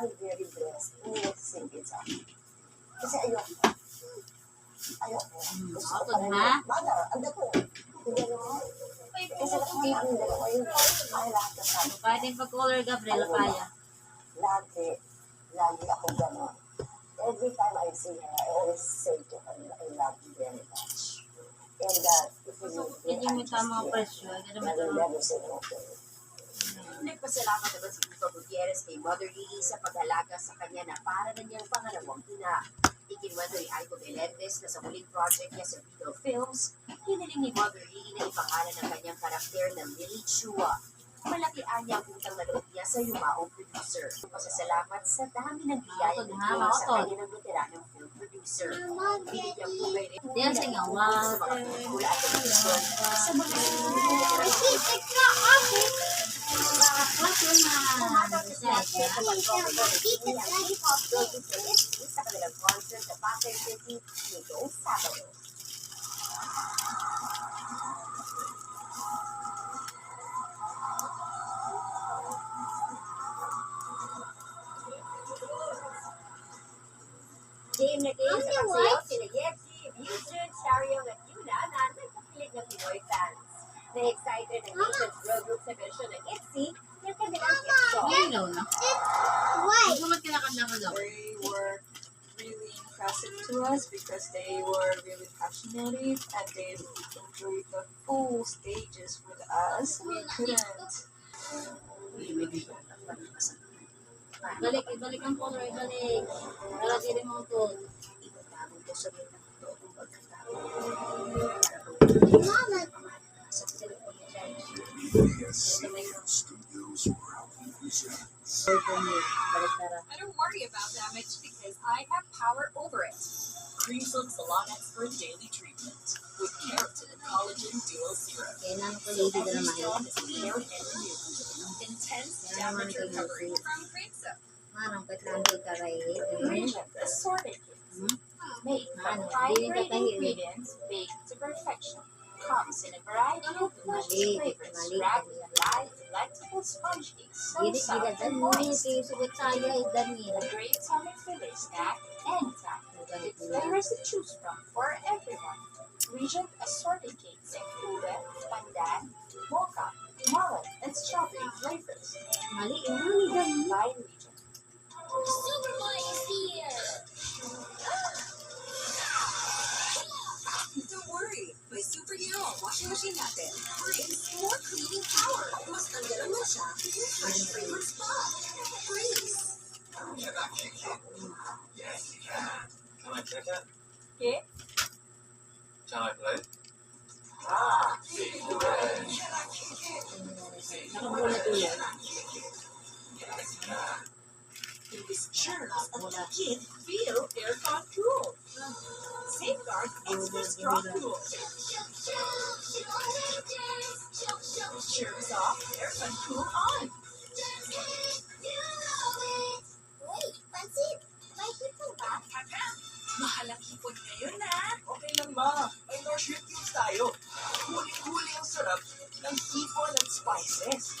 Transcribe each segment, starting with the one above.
I'm very blessed. Nagsisingit sa akin. Kasi ayoko. Ayoko. Gusto ko pa rin. na. Bada, ang dato. Hindi naman. Kasi nakakita ang dalawa yun. Ay, lahat na sabi. Pwede pag-color Gabriela kaya. Lagi, lagi ako gano'n. Every time I see her, I always say to her, I love you very much. And that, if you Hindi mo tamang presyo. Hindi I will never say no to you. Nagpasalamat naman si Tito Gutierrez kay Mother Lily sa pag-alaga sa kanya na para na niyang pangalawang ina. Ikinwento ni Aiko Melendez na sa huling project niya sa Vigo Films, hiniling ni Mother Lily na ipangalan ng kanyang karakter na Lily Chua. Malaki anya ang utang na loob niya sa yumaong producer. Pasasalamat sa dami ng biyaya ng Diyos sa kanya ng veteranong film producer. Binigyan po kay Rin sa mga pelikula at sa mga sa kanilang concert sa Pasay City nitong. Game na game sa pasayaw sila Yexi, Yujun, Shariong at Yuna na nagpapilit. Na-excited ang girl group sa version passionate and they enjoyed the full stages with us. We couldn't. Balik, ibalik ang color, ibalik. Para di rin mo ito. Mama, from Ano, high hindi grade ka tayo. ingredients baked to perfection. Comes in a variety of delicious flavors wrapped in light, delectable sponge cakes, so soft and moist. kayo sugot saya Daniel. A great summer filler snack anytime. With flavors to choose from for everyone. Regent kid feel aircon cool. Safeguard extra strong cool. Germs off, aircon cool on. Wait, pansit. May hipon ba? Mahal ang hipon ngayon na. Okay lang ma, may more shrimp cubes tayo. Huling-huli ang sarap ng hipon at spices.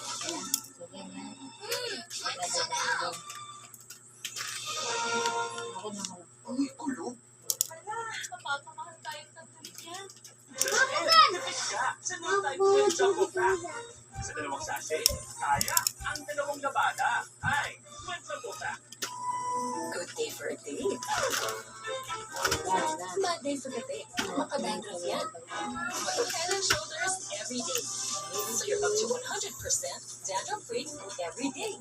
100% dandruff-free every day.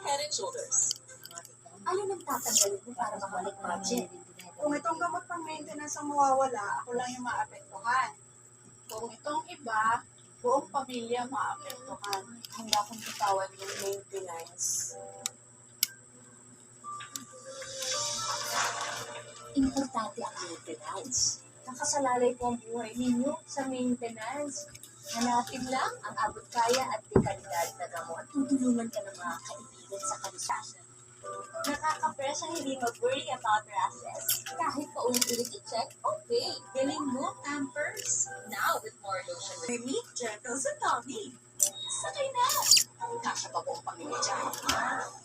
Head and shoulders. Ano nang tatanggalin mo para mabalik budget? Kung itong gamot pang maintenance ang mawawala, ako lang yung maapektuhan. Kung itong iba, buong pamilya maapektuhan. Handa kong bitawan yung maintenance. Importante ang maintenance. Nakasalalay po ang buhay ninyo sa maintenance. Hanapin lang ang abot kaya at dekalidad na gamot. Tutulungan ka ng mga kaibigan sa kansasya. Nakakapresa hindi mag-worry about rashes. Kahit paulit-ulit i-check, okay. Galing mo, Pampers. Now with more lotion. Remy, Jekylls, and Tommy. Sakay na! Ang kasya pa buong pamilya dyan.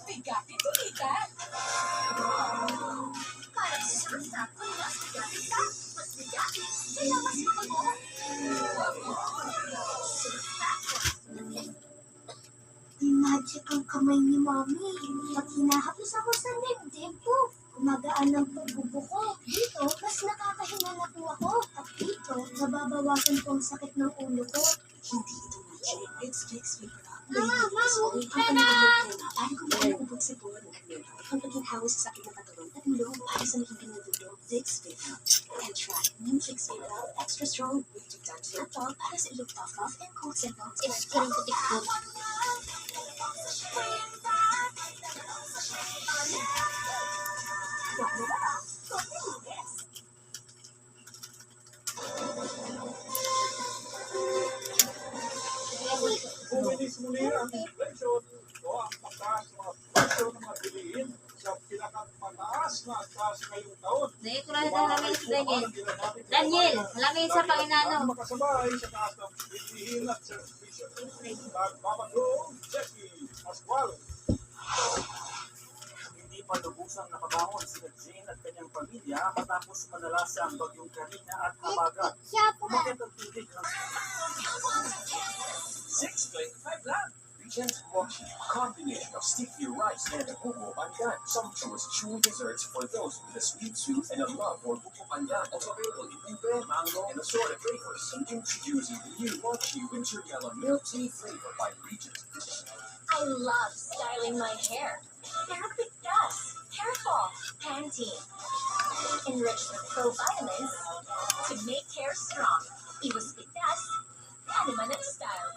Bigatin tulitan! Parang sa sabi sa akin, mas bigatin ka, mas bigatin, kaya mas mabago and heaping the noodle, dig out, and try new tricks with well, extra strong, magic dark soap ball para sa iyong top off and cold signals in ang kiring putik ko. Uminis mo na. Ito namin si Daniel. Daniel, malamig sa Panginoon. Ang makasabay sa taas ng bilihin at servisyo. Nagpapagloong Jackie Pascual. Hindi pa lubusang nakabangon si Jane at kanyang pamilya matapos manalasa ang bagyong Karina at Habagat. Bakit ang tubig ang 6.25 lang. Regent Mochi, combination of sticky rice and buko pandan. Sumptuous chewy desserts for those with a sweet tooth and a love for buko pandan. Also available in ube, mango, and assorted flavors. Introducing the new Mochi Winter Yellow Milk Tea flavor by Regent. I love styling my hair. Pero bigkas, hair fall, Pantene. Enriched with provitamins to make hair strong. Iwas bigkas, ano man ang style.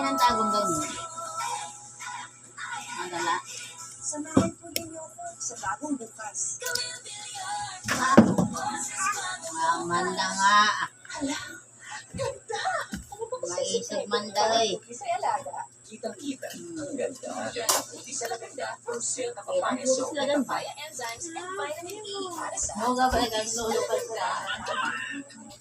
Dahil yan ang tagong doon. Madala. Samahan po ninyo ako sa bagong bukas. Ang manda nga. Maisip manda eh. Isa'y alaga. Kitang-kita. Ang ganda. Buti sa laganda. For sale na papaya buti soap sila na dun. papaya enzymes and vitamin E para sa Mo ga ba guys lulupat ka. bilang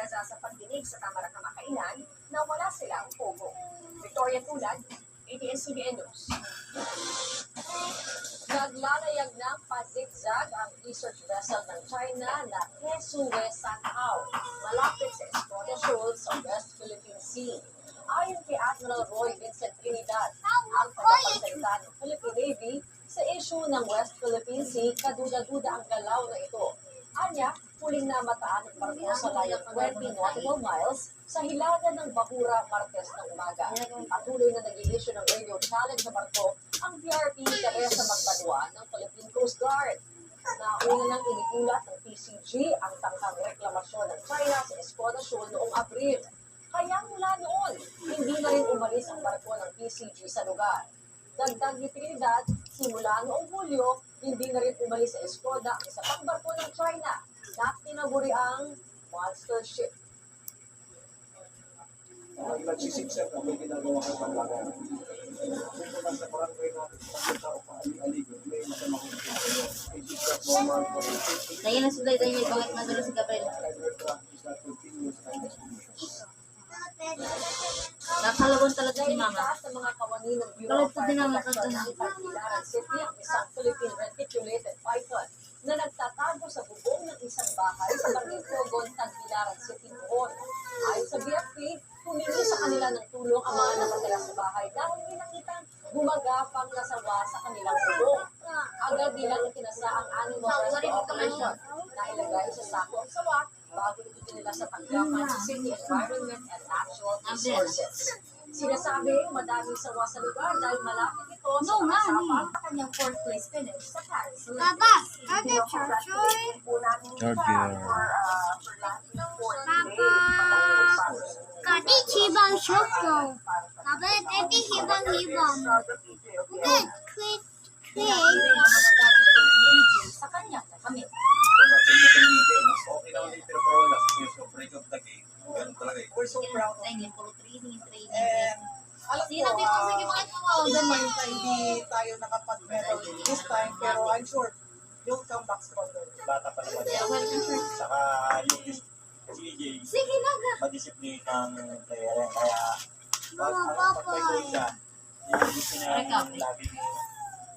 SESA sa pagdinig sa Kamara Kamakainan na wala silang pogo. Victoria Tulad, ABS-CBN News. Naglalayag ng pazigzag ang research vessel ng China na Kesue Sanhao malapit sa Escoda Shoal sa West Philippine Sea. Ayon kay Admiral Roy Vincent Trinidad, ang tagapagsalita ng Philippine Navy sa issue ng West Philippine Sea, kaduda-duda ang galaw na ito. Anya, huling namataan ng barko sa layong 20 nautical miles sa hilaga ng Bahura Martes ng umaga. Nagsisiksik ang may ginagawa ng panlagan. Dito man sa barangay natin sa tao pa ali-aligo, may masamang ito. Isisip normal for the safety Dahil na sila dahil bakit madulo si Gabriel. Nakalabon talaga Dahil mama. pa din ang Fire Protection nakatanda. ng Tagbilaran City ang isang Philippine reticulated python na nagtatago sa bubong ng isang bahay sa Barangay Togon, Tagbilaran City noon. Ayon sa BFP, humingi sa kanila ng tulong ang mga nakatira sa bahay dahil ninakitang gumagapang nasawa sa kanilang bubong. Agad nilang itinasa ang animal rescue operation na ilagay sa sako ang sawa bago ito nila sa tanggapan ng City Environment and Natural Resources. Madaming sawa sa lugar dahil malapit ito sa No, mga Mami. sapang kanyang fourth place finish sa Paris. Papa, Pinocongratulate po namin Charger. Kati chibang shoko. Kaba tete hibang hibang. Good. Quit. Quit. sa kanyang nakamit. Okay naman dito pero wala. So, break up the game. Ganun talaga eh. We're so proud of Training, puro training, training. And alam ko, Sino din po, sige, bakit mo uh, ako naman na hindi tayo nakapag-medal this time, pero I'm sure you'll come back stronger. Bata pa naman. Yeah, welcome, sir. Saka yung si CJ, Sige na, ga. madisiplin ng player. Kaya, pag Mama, pag may Papa. goal siya, yung gusto niya Recovery. laging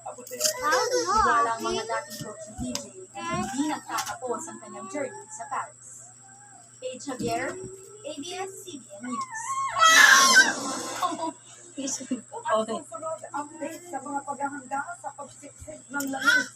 abutin. Wala ang mga dating coach ni TJ na hindi nagtatapos ang kanyang journey sa Paris. Paige Javier, ABS-CBN News. At susunod, update sa mga paghahanda sa pagsiksik ng langis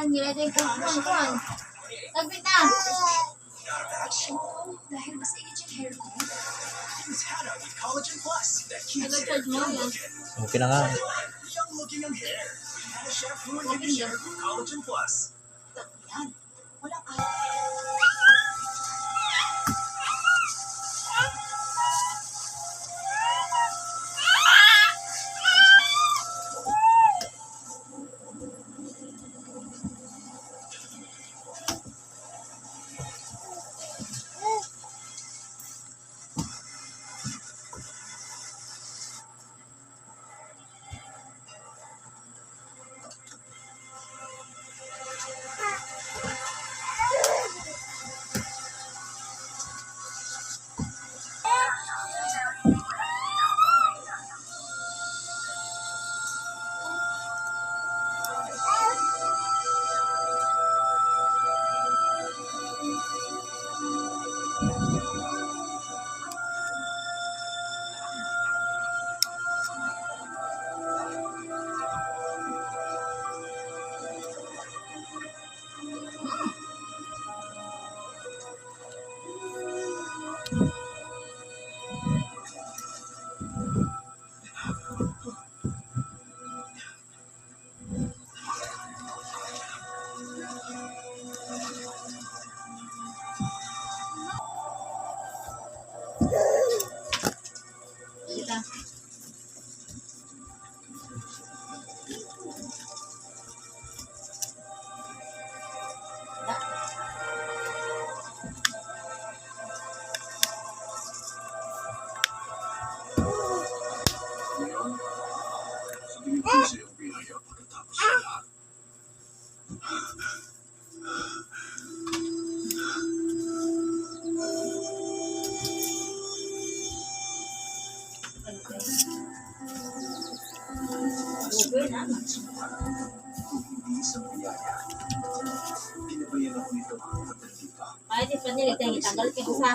Asa dan niyo ito yung kuwan kuwan. Tagpit na. Dahil mas ikit yung hair ko. Nag-charge mo yan. Okay na nga. young looking ang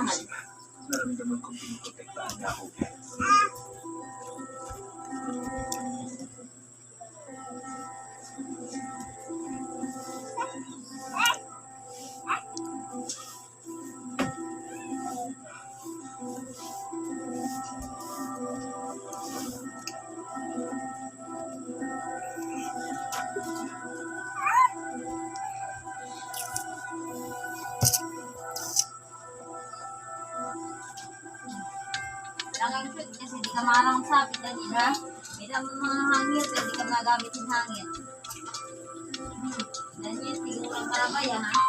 usahan. Nararamdaman kong pinoprotektahan niya ako. Langang shoot kasi di ka malang sabit na din ha. May damo mga hangit, hindi ka magamit yung hangit. Dan yun, siguro ang karabaya ha.